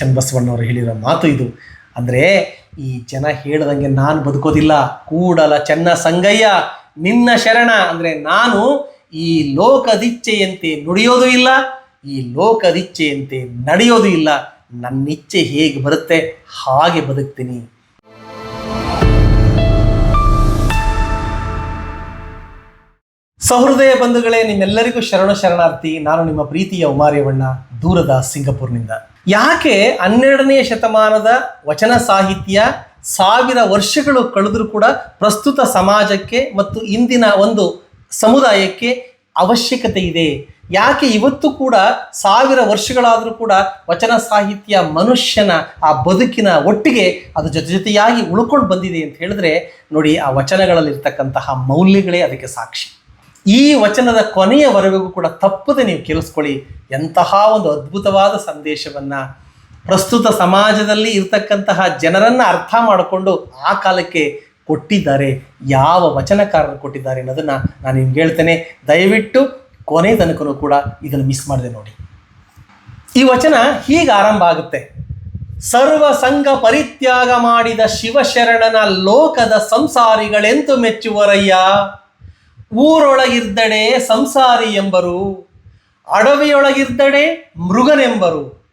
ಚನ್ನಬಸವಣ್ಣವರು ಹೇಳಿರೋ ಮಾತು ಇದು. ಅಂದರೆ ಈ ಜನ ಹೇಳ್ದಂಗೆ ನಾನು ಬದುಕೋದಿಲ್ಲ, ಕೂಡಲ ಚೆನ್ನ ಸಂಗಯ್ಯ, ನಿನ್ನ ಶರಣ. ಅಂದರೆ ನಾನು ಈ ಲೋಕದಿಚ್ಛೆಯಂತೆ ನುಡಿಯೋದು ಇಲ್ಲ, ಈ ಲೋಕದಿಚ್ಛೆಯಂತೆ ನಡೆಯೋದು ಇಲ್ಲ. ನನ್ನ ಇಚ್ಛೆ ಹೇಗೆ ಬರುತ್ತೆ, ಹಾಗೆ ಬದುಕ್ತೀನಿ. ಸಹೃದಯ ಬಂಧುಗಳೇ, ನಿಮ್ಮೆಲ್ಲರಿಗೂ ಶರಣ ಶರಣಾರ್ಥಿ. ನಾನು ನಿಮ್ಮ ಪ್ರೀತಿಯ ಉಮಾರೇವಣ್ಣ ದೂರದ ಸಿಂಗಪುರ್ನಿಂದ. ಯಾಕೆ ಹನ್ನೆರಡನೇ ಶತಮಾನದ ವಚನ ಸಾಹಿತ್ಯ ಸಾವಿರ ವರ್ಷಗಳು ಕಳೆದರೂ ಕೂಡ ಪ್ರಸ್ತುತ ಸಮಾಜಕ್ಕೆ ಮತ್ತು ಇಂದಿನ ಒಂದು ಸಮುದಾಯಕ್ಕೆ ಅವಶ್ಯಕತೆ ಇದೆ? ಯಾಕೆ ಇವತ್ತು ಕೂಡ ಸಾವಿರ ವರ್ಷಗಳಾದರೂ ಕೂಡ ವಚನ ಸಾಹಿತ್ಯ ಮನುಷ್ಯನ ಆ ಬದುಕಿನ ಒಟ್ಟಿಗೆ ಅದು ಜೊತೆ ಜೊತೆಯಾಗಿ ಉಳ್ಕೊಂಡು ಬಂದಿದೆ ಅಂತ ಹೇಳಿದ್ರೆ ನೋಡಿ ಆ ವಚನಗಳಲ್ಲಿರ್ತಕ್ಕಂತಹ ಮೌಲ್ಯಗಳೇ ಅದಕ್ಕೆ ಸಾಕ್ಷಿ. ಈ ವಚನದ ಕೊನೆಯವರೆಗೂ ಕೂಡ ತಪ್ಪದೆ ನೀವು ಕೇಳಿಸ್ಕೊಳ್ಳಿ. ಎಂತಹ ಒಂದು ಅದ್ಭುತವಾದ ಸಂದೇಶವನ್ನ ಪ್ರಸ್ತುತ ಸಮಾಜದಲ್ಲಿ ಇರತಕ್ಕಂತಹ ಜನರನ್ನು ಅರ್ಥ ಮಾಡಿಕೊಂಡು ಆ ಕಾಲಕ್ಕೆ ಕೊಟ್ಟಿದ್ದಾರೆ. ಯಾವ ವಚನಕಾರರು ಕೊಟ್ಟಿದ್ದಾರೆ ಅನ್ನೋದನ್ನ ನಾನು ನಿಮ್ಗೆ ಹೇಳ್ತೇನೆ. ದಯವಿಟ್ಟು ಕೊನೆ ತನಕನೂ ಕೂಡ ಇದನ್ನು ಮಿಸ್ ಮಾಡಿದೆ ನೋಡಿ. ಈ ವಚನ ಹೀಗೆ ಆರಂಭ ಆಗುತ್ತೆ. ಸರ್ವ ಸಂಘ ಪರಿತ್ಯಾಗ ಮಾಡಿದ ಶಿವಶರಣನ ಲೋಕದ ಸಂಸಾರಿಗಳೆಂತು ಮೆಚ್ಚುವರಯ್ಯ? ಊರೊಳಗಿರ್ದಡೆ ಸಂಸಾರಿ ಎಂಬರು ಅಡವಿಯೊಳಗಿರ್ದಡೆ ಮೃಗನೆಂಬರು,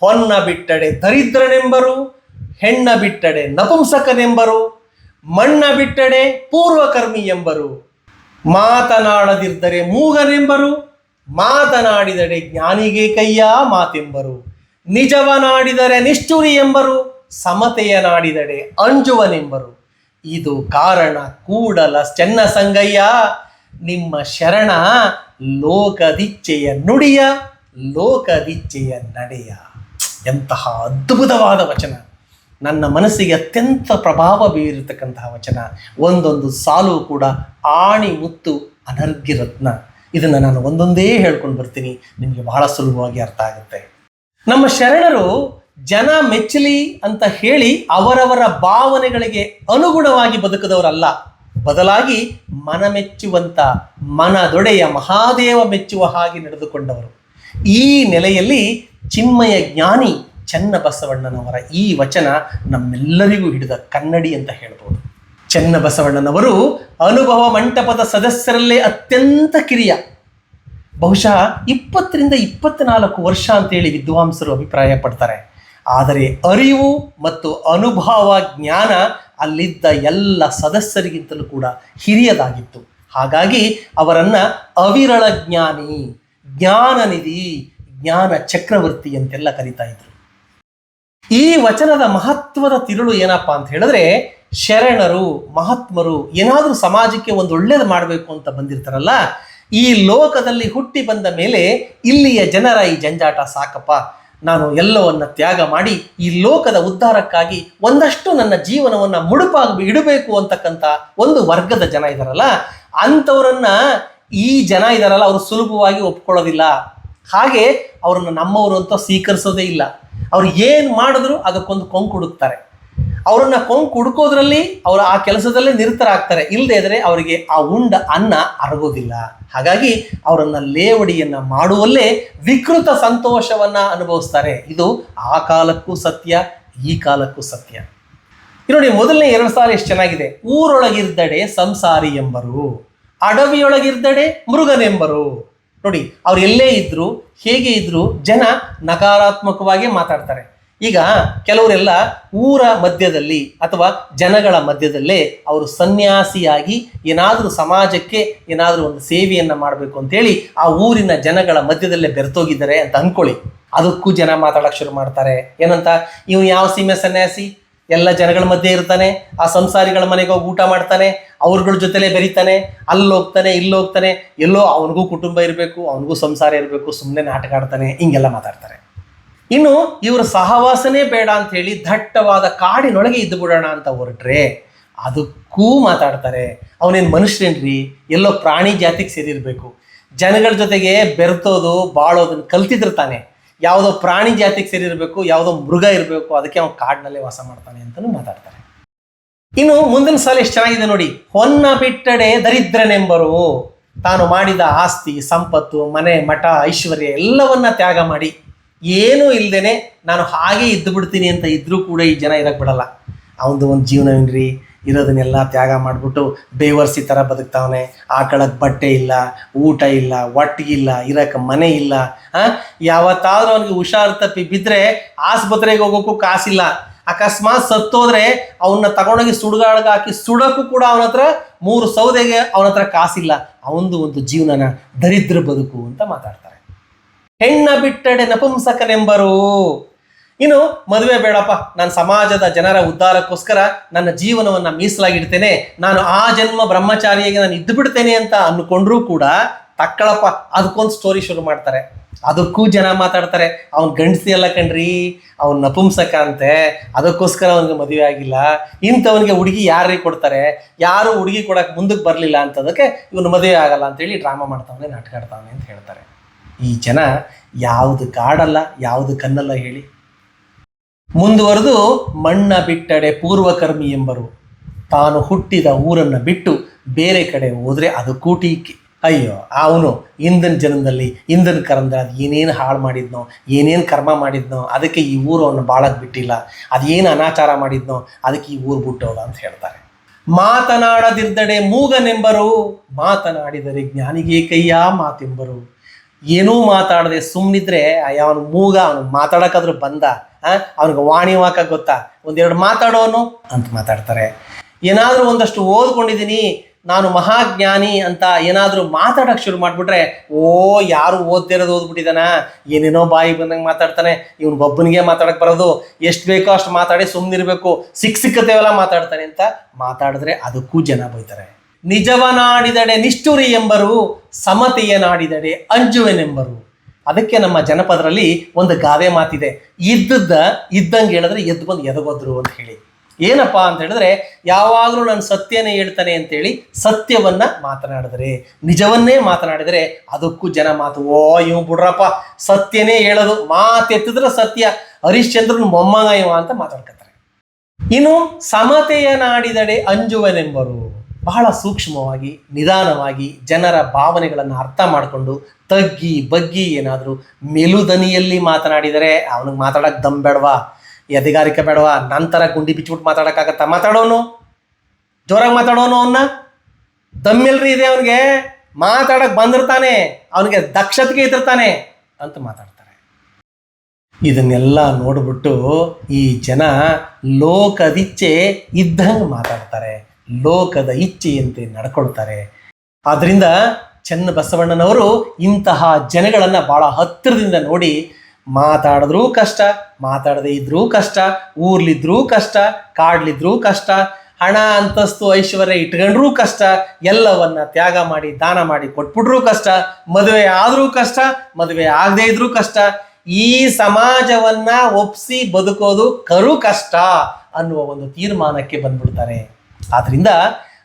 ಹೊನ್ನ ಬಿಟ್ಟಡೆ ದರಿದ್ರನೆಂಬರು, ಹೆಣ್ಣ ಬಿಟ್ಟಡೆ ನಪುಂಸಕನೆಂಬರು, ಮಣ್ಣ ಬಿಟ್ಟಡೆ ಪೂರ್ವಕರ್ಮಿ ಎಂಬರು, ಮಾತನಾಡದಿದ್ದರೆ ಮೂಗನೆಂಬರು ಮಾತನಾಡಿದಡೆ ಜ್ಞಾನಿಗೆ ಕೈಯ ಮಾತೆಂಬರು, ನಿಜವನಾಡಿದರೆ ನಿಷ್ಠುರಿ ಎಂಬರು ಸಮತೆಯ ನಾಡಿದಡೆ ಅಂಜುವನೆಂಬರು. ಇದು ಕಾರಣ ಕೂಡಲ ಚೆನ್ನ ಸಂಗಯ್ಯ ನಿಮ್ಮ ಶರಣ ಲೋಕದಿಚ್ಛೆಯ ನುಡಿಯ ಲೋಕದಿಚ್ಛೆಯ ನಡೆಯ. ಎಂತಹ ಅದ್ಭುತವಾದ ವಚನ. ನನ್ನ ಮನಸ್ಸಿಗೆ ಅತ್ಯಂತ ಪ್ರಭಾವ ಬೀರಿರ್ತಕ್ಕಂತಹ ವಚನ. ಒಂದೊಂದು ಸಾಲು ಕೂಡ ಆಣಿ ಮುತ್ತು ರತ್ನ ಇದನ್ನು ನಾನು ಒಂದೊಂದೇ ಹೇಳ್ಕೊಂಡು ಬರ್ತೀನಿ. ನಿಮಗೆ ಬಹಳ ಸುಲಭವಾಗಿ ಅರ್ಥ ಆಗುತ್ತೆ. ನಮ್ಮ ಶರಣರು ಜನ ಮೆಚ್ಚಲಿ ಅಂತ ಹೇಳಿ ಅವರವರ ಭಾವನೆಗಳಿಗೆ ಅನುಗುಣವಾಗಿ ಬದುಕದವರಲ್ಲ. ಬದಲಾಗಿ ಮನ ಮೆಚ್ಚುವಂತ ಮನದೊಡೆಯ ಮಹಾದೇವ ಮೆಚ್ಚುವ ಹಾಗೆ ನಡೆದುಕೊಂಡವರು. ಈ ನೆಲೆಯಲ್ಲಿ ಚಿನ್ಮಯ ಜ್ಞಾನಿ ಚನ್ನಬಸವಣ್ಣನವರ ಈ ವಚನ ನಮ್ಮೆಲ್ಲರಿಗೂ ಹಿಡಿದ ಕನ್ನಡಿ ಅಂತ ಹೇಳ್ಬೋದು. ಚನ್ನಬಸವಣ್ಣನವರು ಅನುಭವ ಮಂಟಪದ ಸದಸ್ಯರಲ್ಲೇ ಅತ್ಯಂತ ಕಿರಿಯ. ಬಹುಶಃ ಇಪ್ಪತ್ತರಿಂದ ಇಪ್ಪತ್ನಾಲ್ಕು ವರ್ಷ ಅಂತೇಳಿ ವಿದ್ವಾಂಸರು ಅಭಿಪ್ರಾಯ ಪಡ್ತಾರೆ ಆದರೆ ಅರಿವು ಮತ್ತು ಅನುಭವ ಜ್ಞಾನ ಅಲ್ಲಿದ್ದ ಎಲ್ಲ ಸದಸ್ಯರಿಗಿಂತಲೂ ಕೂಡ ಹಿರಿಯದಾಗಿತ್ತು. ಹಾಗಾಗಿ ಅವರನ್ನು ಅವಿರಳ ಜ್ಞಾನಿ ಜ್ಞಾನನಿಧಿ ಜ್ಞಾನ ಚಕ್ರವರ್ತಿ ಅಂತೆಲ್ಲ ಕರಿತಾ ಇದ್ರು. ಈ ವಚನದ ಮಹತ್ವದ ತಿರುಳು ಏನಪ್ಪಾ ಅಂತ ಹೇಳಿದ್ರೆ, ಶರಣರು, ಮಹಾತ್ಮರು ಏನಾದರೂ ಸಮಾಜಕ್ಕೆ ಒಂದು ಒಳ್ಳೇದು ಮಾಡಬೇಕು ಅಂತ ಬಂದಿರ್ತಾರಲ್ಲ, ಈ ಲೋಕದಲ್ಲಿ ಹುಟ್ಟಿ ಬಂದ ಮೇಲೆ ಇಲ್ಲಿಯ ಜನರ ಈ ಜಂಜಾಟ ಸಾಕಪ್ಪ. ನಾನು ಎಲ್ಲವನ್ನ ತ್ಯಾಗ ಮಾಡಿ ಈ ಲೋಕದ ಉದ್ಧಾರಕ್ಕಾಗಿ ಒಂದಷ್ಟು ನನ್ನ ಜೀವನವನ್ನ ಮುಡುಪಾಗಿ ಇಡಬೇಕು ಅಂತಕ್ಕಂಥ ಒಂದು ವರ್ಗದ ಜನ ಇದಾರಲ್ಲ, ಅಂಥವ್ರನ್ನ ಈ ಜನ ಇದಾರಲ್ಲ ಅವರು ಸುಲಭವಾಗಿ ಒಪ್ಕೊಳ್ಳೋದಿಲ್ಲ. ಹಾಗೆ ಅವ್ರನ್ನ ನಮ್ಮವರು ಅಂತ ಸ್ವೀಕರಿಸೋದೇ ಇಲ್ಲ. ಅವ್ರು ಏನು ಮಾಡಿದ್ರು ಅದಕ್ಕೊಂದು ಕೊಂಕು ಹುಡುಕ್ತಾರೆ. ಅವರನ್ನ ಕೊಂಕು ಹುಡುಕೋದ್ರಲ್ಲಿ ಅವರು ಆ ಕೆಲಸದಲ್ಲೇ ನಿರತರಾಗ್ತಾರೆ. ಇಲ್ಲದೆ ಇದ್ರೆ ಅವರಿಗೆ ಆ ಉಂಡ ಅನ್ನ ಅರಗೋದಿಲ್ಲ. ಹಾಗಾಗಿ ಅವರನ್ನ ಲೇವಡಿಯನ್ನ ಮಾಡುವಲ್ಲೇ ವಿಕೃತ ಸಂತೋಷವನ್ನ ಅನುಭವಿಸ್ತಾರೆ. ಇದು ಆ ಕಾಲಕ್ಕೂ ಸತ್ಯ, ಈ ಕಾಲಕ್ಕೂ ಸತ್ಯ. ನೋಡಿ, ಮೊದಲನೇ ಎರಡು ಸಾಲ ಎಷ್ಟು ಚೆನ್ನಾಗಿದೆ. ಊರೊಳಗಿರ್ದಡೆ ಸಂಸಾರಿ ಎಂಬರು, ಅಡವಿಯೊಳಗಿರ್ದಡೆ ಮೃಗನೆಂಬರು. ನೋಡಿ, ಅವ್ರು ಎಲ್ಲೇ ಇದ್ರು, ಹೇಗೆ ಇದ್ರು, ಜನ ನಕಾರಾತ್ಮಕವಾಗಿ ಮಾತಾಡ್ತಾರೆ. ಈಗ ಕೆಲವರೆಲ್ಲ ಊರ ಮಧ್ಯದಲ್ಲಿ ಅಥವಾ ಜನಗಳ ಮಧ್ಯದಲ್ಲೇ ಅವರು ಸನ್ಯಾಸಿಯಾಗಿ ಏನಾದರೂ ಸಮಾಜಕ್ಕೆ ಏನಾದರೂ ಒಂದು ಸೇವೆಯನ್ನ ಮಾಡಬೇಕು ಅಂತೇಳಿ ಆ ಊರಿನ ಜನಗಳ ಮಧ್ಯದಲ್ಲೇ ಬೆರೆತೋಗಿದ್ದಾರೆ ಅಂತ ಅಂದ್ಕೊಳ್ಳಿ ಅದಕ್ಕೂ ಜನ ಮಾತಾಡೋಕೆ ಶುರು ಮಾಡ್ತಾರೆ. ಏನಂತ? ಇವನು ಯಾವ ಸೀಮೆ ಸನ್ಯಾಸಿ? ಎಲ್ಲ ಜನಗಳ ಮಧ್ಯೆ ಇರ್ತಾನೆ, ಆ ಸಂಸಾರಿಗಳ ಮನೆಗೆ ಹೋಗಿ ಊಟ ಮಾಡ್ತಾನೆ, ಅವ್ರಗಳ ಜೊತೆಲೇ ಬೆರೀತಾನೆ, ಅಲ್ಲಿ ಹೋಗ್ತಾನೆ, ಇಲ್ಲಿ ಹೋಗ್ತಾನೆ, ಎಲ್ಲೋ ಅವನಿಗೂ ಕುಟುಂಬ ಇರಬೇಕು, ಅವನಿಗೂ ಸಂಸಾರ ಇರಬೇಕು ಸುಮ್ಮನೆ ನಾಟಕ ಆಡ್ತಾನೆ, ಹಿಂಗೆಲ್ಲ ಮಾತಾಡ್ತಾರೆ. ಇನ್ನು ಇವರು ಸಹವಾಸನೇ ಬೇಡ ಅಂತ ಹೇಳಿ ದಟ್ಟವಾದ ಕಾಡಿನೊಳಗೆ ಇದ್ದು ಬಿಡೋಣ ಅಂತ ಹೊರಟ್ರೆ ಅದಕ್ಕೂ ಮಾತಾಡ್ತಾರೆ. ಅವನೇನು ಮನುಷ್ಯನೇನ್ರಿ ಎಲ್ಲೋ ಪ್ರಾಣಿ ಜಾತಿಗೆ ಸೇರಿರಬೇಕು. ಜನಗಳ ಜೊತೆಗೆ ಬೆರೆತೋದು ಬಾಳೋದನ್ನ ತಾನೆ. ಯಾವುದೋ ಪ್ರಾಣಿ ಜಾತಿಗೆ ಸೇರಿರಬೇಕು, ಯಾವುದೋ ಮೃಗ ಇರಬೇಕು, ಅದಕ್ಕೆ ಅವನು ಕಾಡಿನಲ್ಲೇ ವಾಸ ಮಾಡ್ತಾನೆ ಅಂತಲೂ ಮಾತಾಡ್ತಾರೆ. ಇನ್ನು ಮುಂದಿನ ಸಾಲ ಎಷ್ಟು ಚೆನ್ನಾಗಿದೆ ನೋಡಿ. ಹೊನ್ನ ಬಿಟ್ಟಡೆ ದರಿದ್ರನೆಂಬರು. ತಾನು ಮಾಡಿದ ಆಸ್ತಿ, ಸಂಪತ್ತು, ಮನೆ, ಮಠ, ಐಶ್ವರ್ಯ ಎಲ್ಲವನ್ನ ತ್ಯಾಗ ಮಾಡಿ ಏನೂ ಇಲ್ಲದೇನೆ ನಾನು ಹಾಗೆ ಇದ್ದು ಬಿಡ್ತೀನಿ ಅಂತ ಇದ್ದರೂ ಕೂಡ ಈ ಜನ ಇರಕ್ಕೆ ಬಿಡಲ್ಲ. ಅವನದು ಒಂದು ಜೀವನವೇನ್ರಿ ಇರೋದನ್ನೆಲ್ಲ ತ್ಯಾಗ ಮಾಡಿಬಿಟ್ಟು ಬೇವರ್ಸಿ ಥರ ಬದುಕ್ತಾವನೆ. ಆಕಳಕ್ಕೆ ಬಟ್ಟೆ ಇಲ್ಲ, ಊಟ ಇಲ್ಲ ಒಟ್ಟಿಗಿಲ್ಲ ಇರೋಕ್ಕೆ ಮನೆ ಇಲ್ಲ ಯಾವತ್ತಾದರೂ ಅವನಿಗೆ ಹುಷಾರು ತಪ್ಪಿ ಬಿದ್ದರೆ ಆಸ್ಪತ್ರೆಗೆ ಹೋಗೋಕ್ಕೂ ಕಾಸಿಲ್ಲ. ಅಕಸ್ಮಾತ್ ಸತ್ತೋದ್ರೆ ಅವನ್ನ ತಗೊಂಡೋಗಿ ಸುಡುಗಾಳಗ ಹಾಕಿ ಸುಡೋಕ್ಕೂ ಕೂಡ ಅವನ ಹತ್ರ ಮೂರು ಸೌದೆಗೆ ಅವನ ಹತ್ರ ಕಾಸಿಲ್ಲ. ಅವನದು ಒಂದು ಜೀವನನ ದರಿದ್ರ ಬದುಕು ಅಂತ ಮಾತಾಡ್ತಾರೆ. ಹೆಣ್ಣ ಬಿಟ್ಟಡೆ ನಪುಂಸಕನೆಂಬರು. ಇನ್ನು ಮದುವೆ ಬೇಡಪ್ಪ. ನಾನು ಸಮಾಜದ ಜನರ ಉದ್ಧಾರಕ್ಕೋಸ್ಕರ ನನ್ನ ಜೀವನವನ್ನು ಮೀಸಲಾಗಿಡ್ತೇನೆ. ನಾನು ಆ ಜನ್ಮ ಬ್ರಹ್ಮಚಾರಿಯಾಗಿ ನಾನು ಇದ್ದು ಬಿಡ್ತೇನೆ ಅಂತ ಅಂದ್ಕೊಂಡ್ರೂ ಕೂಡ ತಕ್ಕಳಪ್ಪ. ಅದಕ್ಕೊಂದು ಸ್ಟೋರಿ ಶುರು ಮಾಡ್ತಾರೆ. ಅದಕ್ಕೂ ಜನ ಮಾತಾಡ್ತಾರೆ. ಅವ್ನ ಗಂಡಸಿ ಎಲ್ಲ ಕಣ್ರಿ, ಅವ್ನ ನಪುಂಸಕ ಅಂತೆ. ಅದಕ್ಕೋಸ್ಕರ ಅವನಿಗೆ ಮದುವೆ ಆಗಿಲ್ಲ. ಇಂಥವನಿಗೆ ಹುಡುಗಿ ಯಾರಿಗೆ ಕೊಡ್ತಾರೆ? ಯಾರು ಹುಡುಗಿ ಕೊಡಕ್ಕೆ ಮುಂದಕ್ಕೆ ಬರಲಿಲ್ಲ ಅಂತದಕ್ಕೆ ಇವನು ಮದುವೆ ಆಗಲ್ಲ ಅಂತೇಳಿ ಡ್ರಾಮಾ ಮಾಡ್ತಾವನೆ, ನಾಟಕ ಆಡ್ತಾವನೆ ಅಂತ ಹೇಳ್ತಾರೆ. ಈ ಜನ ಯಾವುದು ಕಾಡಲ್ಲ, ಯಾವುದು ಕನ್ನಲ್ಲ ಹೇಳಿ. ಮುಂದುವರೆದು ಮಣ್ಣ ಬಿಟ್ಟಡೆ ಪೂರ್ವಕರ್ಮಿ ಎಂಬರು. ತಾನು ಹುಟ್ಟಿದ ಊರನ್ನು ಬಿಟ್ಟು ಬೇರೆ ಕಡೆ ಹೋದರೆ ಅದು ಕೂಟೀಕೆ ಅಯ್ಯೋ, ಅವನು ಇಂದಿನ ಜನದಲ್ಲಿ ಇಂದಿನ ಕರ್ಮದಲ್ಲಿ ಅದು ಏನೇನು ಹಾಳು ಮಾಡಿದ್ನೋ, ಏನೇನು ಕರ್ಮ ಮಾಡಿದ್ನೋ, ಅದಕ್ಕೆ ಈ ಊರು ಅವನು ಬಾಳಕ್ಕೆ ಬಿಟ್ಟಿಲ್ಲ. ಅದೇನು ಅನಾಚಾರ ಮಾಡಿದ್ನೋ, ಅದಕ್ಕೆ ಈ ಊರು ಬಿಟ್ಟೋದ ಅಂತ ಹೇಳ್ತಾರೆ. ಮಾತನಾಡದಿದ್ದಡೆ ಮೂಗನೆಂಬರು, ಮಾತನಾಡಿದರೆ ಜ್ಞಾನಿಗೆ ಕೈಯ ಮಾತೆಂಬರು. ಏನೂ ಮಾತಾಡದೆ ಸುಮ್ಮನಿದ್ರೆ ಅವನು ಮೂಗ, ಅವನು ಮಾತಾಡೋಕ್ಕಾದ್ರೂ ಬಂದ? ಅವ್ನಿಗೆ ವಾಣಿ ವಾಕ ಗೊತ್ತಾ? ಒಂದೆರಡು ಮಾತಾಡೋನು ಅಂತ ಮಾತಾಡ್ತಾರೆ. ಏನಾದರೂ ಒಂದಷ್ಟು ಓದ್ಕೊಂಡಿದ್ದೀನಿ ನಾನು ಮಹಾಜ್ಞಾನಿ ಅಂತ ಏನಾದರೂ ಮಾತಾಡೋಕೆ ಶುರು ಮಾಡಿಬಿಟ್ರೆ, ಓ, ಯಾರು ಓದ್ತಿರೋದು ಓದ್ಬಿಟ್ಟಿದಾನ ಏನೇನೋ ಬಾಯಿ ಬಂದಂಗೆ ಮಾತಾಡ್ತಾನೆ. ಇವ್ನಿಗೊಬ್ಬನಿಗೆ ಮಾತಾಡಕ್ಕೆ ಬರೋದು, ಎಷ್ಟು ಬೇಕೋ ಅಷ್ಟು ಮಾತಾಡಿ ಸುಮ್ಮನಿರಬೇಕು ಸಿಕ್ಕ ಸಿಕ್ಕತ್ತೇವೆಲ್ಲ ಮಾತಾಡ್ತಾನೆ, ಅಂತ ಮಾತಾಡಿದ್ರೆ ಅದಕ್ಕೂ ಜನ ಬೈತಾರೆ. ನಿಜವನಾಡಿದಡೆ ನಿಷ್ಠುರಿ ಎಂಬರು ಸಮತೆಯ ನಾಡಿದಡೆ ಅಂಜುವೆನೆಂಬರು. ಅದಕ್ಕೆ ನಮ್ಮ ಜನಪದರಲ್ಲಿ ಒಂದು ಗಾದೆ ಮಾತಿದೆ. ಇದ್ದದ್ದ, ಇದ್ದಂಗೆ ಹೇಳಿದ್ರೆ ಎದ್ದು ಬಂದು ಎದಗೋದ್ರು ಅಂತ ಹೇಳಿ. ಏನಪ್ಪ ಅಂತ ಹೇಳಿದ್ರೆ, ಯಾವಾಗಲೂ ನಾನು ಸತ್ಯನೇ ಹೇಳ್ತಾನೆ ಅಂತೇಳಿ ಸತ್ಯವನ್ನ ಮಾತನಾಡಿದರೆ. ನಿಜವನ್ನೇ ಮಾತನಾಡಿದರೆ ಅದಕ್ಕೂ ಜನ ಮಾತು, ಓ ಇವು ಬಿಡ್ರಪ್ಪ, ಸತ್ಯನೇ ಹೇಳೋದು. ಮಾತೆತ್ತಿದ್ರೆ ಸತ್ಯ, ಹರಿಶ್ಚಂದ್ರನ್ ಮೊಮ್ಮಗ ಇವ ಅಂತ ಮಾತಾಡ್ಕೊತಾರೆ ಇನ್ನು ಸಮತೆಯ ನಾಡಿದಡೆ ಅಂಜುವನೆಂಬರು. ಬಹಳ ಸೂಕ್ಷ್ಮವಾಗಿ, ನಿಧಾನವಾಗಿ ಜನರ ಭಾವನೆಗಳನ್ನು ಅರ್ಥ ಮಾಡಿಕೊಂಡು ತಗ್ಗಿ, ಬಗ್ಗಿ ಏನಾದರೂ ಮೆಲುದನಿಯಲ್ಲಿ ಮಾತನಾಡಿದರೆ ಅವನಿಗೆ ಮಾತಾಡೋಕೆ ದಮ್ ಬೇಡವಾ? ಎದೆಗಾರಿಕೆ ಬೇಡವಾ? ನಂತರ ಗುಂಡಿ ಬಿಚ್ಚಿಬಿಟ್ಟು ಮಾತಾಡೋಕ್ಕಾಗತ್ತಾ? ಮಾತಾಡೋನು? ಜೋರಾಗಿ ಮಾತಾಡೋನು ಅವನ್ನ ದಮ್ಮೆಲ್ರಿ ಇದೆ ಅವನಿಗೆ? ಮಾತಾಡಕ್ಕೆ ಬಂದಿರ್ತಾನೆ. ಅವನಿಗೆ ದಕ್ಷತೆಗೆ ಇದ್ದಿರ್ತಾನೆ ಅಂತ ಮಾತಾಡ್ತಾರೆ. ಇದನ್ನೆಲ್ಲ ನೋಡ್ಬಿಟ್ಟು ಈ ಜನ ಲೋಕದಿಚ್ಛೆ ಇದ್ದಂಗೆ ಮಾತಾಡ್ತಾರೆ. ಲೋಕದ ಇಚ್ಛೆಯಂತೆ ನಡ್ಕೊಳ್ತಾರೆ. ಆದ್ದರಿಂದ ಚೆನ್ನ ಬಸವಣ್ಣನವರು ಇಂತಹ ಜನಗಳನ್ನು ಬಹಳ ಹತ್ತಿರದಿಂದ ನೋಡಿ ಮಾತಾಡಿದ್ರೂ ಕಷ್ಟ, ಮಾತಾಡದೇ ಇದ್ರೂ ಕಷ್ಟ, ಊರ್ಲಿದ್ರೂ ಕಷ್ಟ, ಕಾಡ್ಲಿದ್ರೂ ಕಷ್ಟ, ಹಣ, ಅಂತಸ್ತು, ಐಶ್ವರ್ಯ ಇಟ್ಕೊಂಡ್ರೂ ಕಷ್ಟ, ಎಲ್ಲವನ್ನ ತ್ಯಾಗ ಮಾಡಿ, ದಾನ ಮಾಡಿ ಕೊಟ್ಬಿಟ್ರೂ ಕಷ್ಟ, ಮದುವೆ ಆದರೂ ಕಷ್ಟ, ಮದುವೆ ಆಗದೇ ಇದ್ರೂ ಕಷ್ಟ, ಈ ಸಮಾಜವನ್ನ ಒಪ್ಸಿ ಬದುಕೋದು ಕರು ಕಷ್ಟ ಅನ್ನುವ ಒಂದು ತೀರ್ಮಾನಕ್ಕೆ ಬಂದ್ಬಿಡ್ತಾರೆ. ಆದ್ರಿಂದ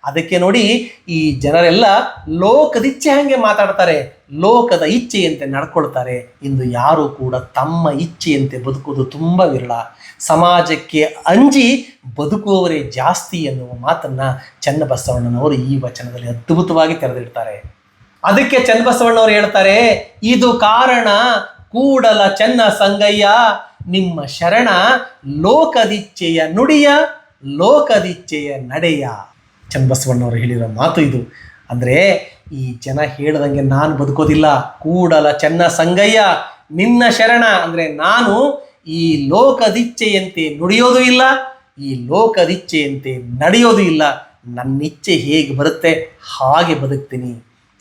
ಅದಕ್ಕೆ ನೋಡಿ ಈ ಜನರೆಲ್ಲ ಲೋಕದಿಚ್ಛೆ ಹಂಗೆ ಮಾತಾಡ್ತಾರೆ, ಲೋಕದ ಇಚ್ಛೆಯಂತೆ ನಡ್ಕೊಳ್ತಾರೆ. ಇಂದು ಯಾರು ಕೂಡ ತಮ್ಮ ಇಚ್ಛೆಯಂತೆ ಬದುಕುವುದು ತುಂಬ ವಿರಳ. ಸಮಾಜಕ್ಕೆ ಅಂಜಿ ಬದುಕುವವರೇ ಜಾಸ್ತಿ ಎನ್ನುವ ಮಾತನ್ನ ಚನ್ನಬಸವಣ್ಣನವರು ಈ ವಚನದಲ್ಲಿ ಅದ್ಭುತವಾಗಿ ತೆರೆದಿಡ್ತಾರೆ. ಅದಕ್ಕೆ ಚನ್ನಬಸವಣ್ಣವರು ಹೇಳ್ತಾರೆ, ಇದು ಕಾರಣ ಕೂಡಲ ಚೆನ್ನ ಸಂಗಯ್ಯ, ನಿಮ್ಮ ಶರಣ ಲೋಕದಿಚ್ಛೆಯ ನುಡಿಯ ಲೋಕದಿಚ್ಛೆಯ ನಡೆಯ ಚನ್ನಬಸವಣ್ಣವರು ಹೇಳಿರೋ ಮಾತು ಇದು. ಅಂದರೆ ಈ ಜನ ಹೇಳ್ದಂಗೆ ನಾನು ಬದುಕೋದಿಲ್ಲ. ಕೂಡಲ ಚೆನ್ನ ಸಂಗಯ್ಯ, ನಿನ್ನ ಶರಣ. ಅಂದರೆ ನಾನು ಈ ಲೋಕದಿಚ್ಛೆಯಂತೆ ನುಡಿಯೋದು ಇಲ್ಲ. ಈ ಲೋಕದಿಚ್ಛೆಯಂತೆ ನಡೆಯೋದು ಇಲ್ಲ. ನನ್ನ ಇಚ್ಛೆ ಹೇಗೆ ಬರುತ್ತೆ, ಹಾಗೆ ಬದುಕ್ತೀನಿ.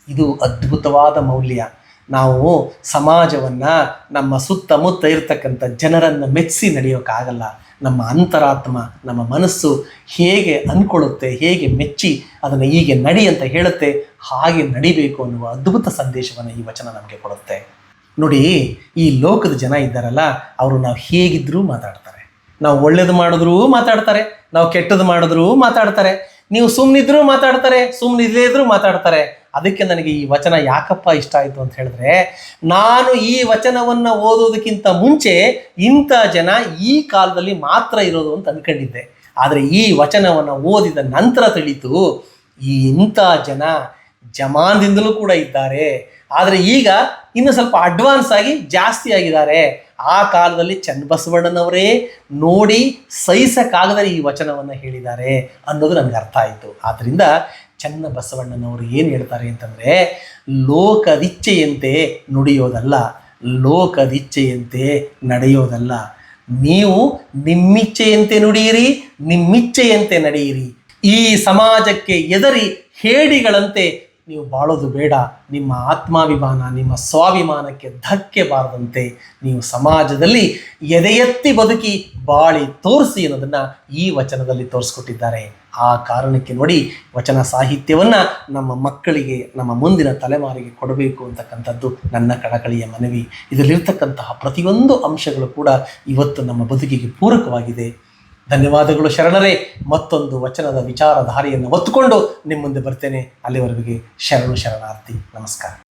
ಇದು ಅದ್ಭುತವಾದ ಮೌಲ್ಯ. ನಾವು ಸಮಾಜವನ್ನು ನಮ್ಮ ಸುತ್ತಮುತ್ತ ಇರತಕ್ಕಂಥ ಜನರನ್ನು ಮೆಚ್ಚಿಸಿ ನಡೆಯೋಕ್ಕಾಗಲ್ಲ ನಮ್ಮ ಅಂತರಾತ್ಮ, ನಮ್ಮ ಮನಸ್ಸು ಹೇಗೆ ಅಂದ್ಕೊಳ್ಳುತ್ತೆ, ಹೇಗೆ ಮೆಚ್ಚಿ ಅದನ್ನು ಹೀಗೆ ನಡಿ ಅಂತ ಹೇಳುತ್ತೆ, ಹಾಗೆ ನಡಿಬೇಕು ಅನ್ನುವ ಅದ್ಭುತ ಸಂದೇಶವನ್ನು ಈ ವಚನ ನಮಗೆ ಕೊಡುತ್ತೆ. ನೋಡಿ, ಈ ಲೋಕದ ಜನ ಇದ್ದಾರಲ್ಲ, ಅವರು ನಾವು ಹೇಗಿದ್ರೂ ಮಾತಾಡ್ತಾರೆ. ನಾವು ಒಳ್ಳೇದು ಮಾಡಿದ್ರೂ ಮಾತಾಡ್ತಾರೆ, ನಾವು ಕೆಟ್ಟದ್ದು ಮಾಡಿದ್ರೂ ಮಾತಾಡ್ತಾರೆ. ನೀವು ಸುಮ್ಮನಿದ್ರೂ ಮಾತಾಡ್ತಾರೆ ಸುಮ್ಮನಿಲ್ಲದೇ ಇದ್ರೂ ಮಾತಾಡ್ತಾರೆ. ಅದಕ್ಕೆ ನನಗೆ ಈ ವಚನ ಯಾಕಪ್ಪ ಇಷ್ಟ ಆಯಿತು ಅಂತ ಹೇಳಿದ್ರೆ, ನಾನು ಈ ವಚನವನ್ನು ಓದೋದಕ್ಕಿಂತ ಮುಂಚೆ ಇಂಥ ಜನ ಈ ಕಾಲದಲ್ಲಿ ಮಾತ್ರ ಇರೋದು ಅಂತ ಅಂದ್ಕೊಂಡಿದ್ದೆ ಆದರೆ ಈ ವಚನವನ್ನು ಓದಿದ ನಂತರ ತಿಳಿತು ಈ ಇಂಥ ಜನ ಜಮಾನ್ದಿಂದಲೂ ಕೂಡ ಇದ್ದಾರೆ. ಆದರೆ ಈಗ ಇನ್ನು ಸ್ವಲ್ಪ ಅಡ್ವಾನ್ಸ್ ಆಗಿ ಜಾಸ್ತಿ ಆಗಿದ್ದಾರೆ. ಆ ಕಾಲದಲ್ಲಿ ಚನ್ನಬಸವಣ್ಣನವರೇ ನೋಡಿ ಸಹಿಸಕ್ಕಾಗದರೆ ಈ ವಚನವನ್ನು ಹೇಳಿದ್ದಾರೆ ಅನ್ನೋದು ನನಗೆ ಅರ್ಥ ಆಯಿತು. ಆದ್ದರಿಂದ ಚನ್ನ ಬಸವಣ್ಣನವರು ಏನು ಹೇಳ್ತಾರೆ ಅಂತಂದರೆ ಲೋಕದಿಚ್ಛೆಯಂತೆ ನುಡಿಯೋದಲ್ಲ ಲೋಕದಿಚ್ಛೆಯಂತೆ ನಡೆಯೋದಲ್ಲ. ನೀವು ನಿಮ್ಮಿಚ್ಛೆಯಂತೆ ನುಡಿಯಿರಿ ನಿಮ್ಮಿಚ್ಛೆಯಂತೆ ನಡೆಯಿರಿ. ಈ ಸಮಾಜಕ್ಕೆ ಎದರಿ ಹೇಡಿಗಳಂತೆ ನೀವು ಬಾಳೋದು ಬೇಡ. ನಿಮ್ಮ ಆತ್ಮಾಭಿಮಾನ, ನಿಮ್ಮ ಸ್ವಾಭಿಮಾನಕ್ಕೆ ಧಕ್ಕೆ ಬಾರದಂತೆ ನೀವು ಸಮಾಜದಲ್ಲಿ ಎದೆಯೆತ್ತಿ ಬದುಕಿ ಬಾಳಿ ತೋರಿಸಿ ಅನ್ನೋದನ್ನು ಈ ವಚನದಲ್ಲಿ ತೋರಿಸ್ಕೊಟ್ಟಿದ್ದಾರೆ. ಆ ಕಾರಣಕ್ಕೆ ನೋಡಿ ವಚನ ಸಾಹಿತ್ಯವನ್ನು ನಮ್ಮ ಮಕ್ಕಳಿಗೆ, ನಮ್ಮ ಮುಂದಿನ ತಲೆಮಾರಿಗೆ ಕೊಡಬೇಕು ಅಂತಕ್ಕಂಥದ್ದು ನನ್ನ ಕಳಕಳಿಯ ಮನವಿ. ಇದರಲ್ಲಿರ್ತಕ್ಕಂತಹ ಪ್ರತಿಯೊಂದು ಅಂಶಗಳು ಕೂಡ ಇವತ್ತು ನಮ್ಮ ಬದುಕಿಗೆ ಪೂರಕವಾಗಿದೆ. ಧನ್ಯವಾದಗಳು ಶರಣರೇ. ಮತ್ತೊಂದು ವಚನದ ವಿಚಾರಧಾರೆಯನ್ನು ಒತ್ತುಕೊಂಡು ನಿಮ್ಮ ಮುಂದೆ ಬರ್ತೇನೆ. ಅಲ್ಲಿವರೆಗೆ ಶರಣು ಶರಣಾರ್ಥಿ. ನಮಸ್ಕಾರ.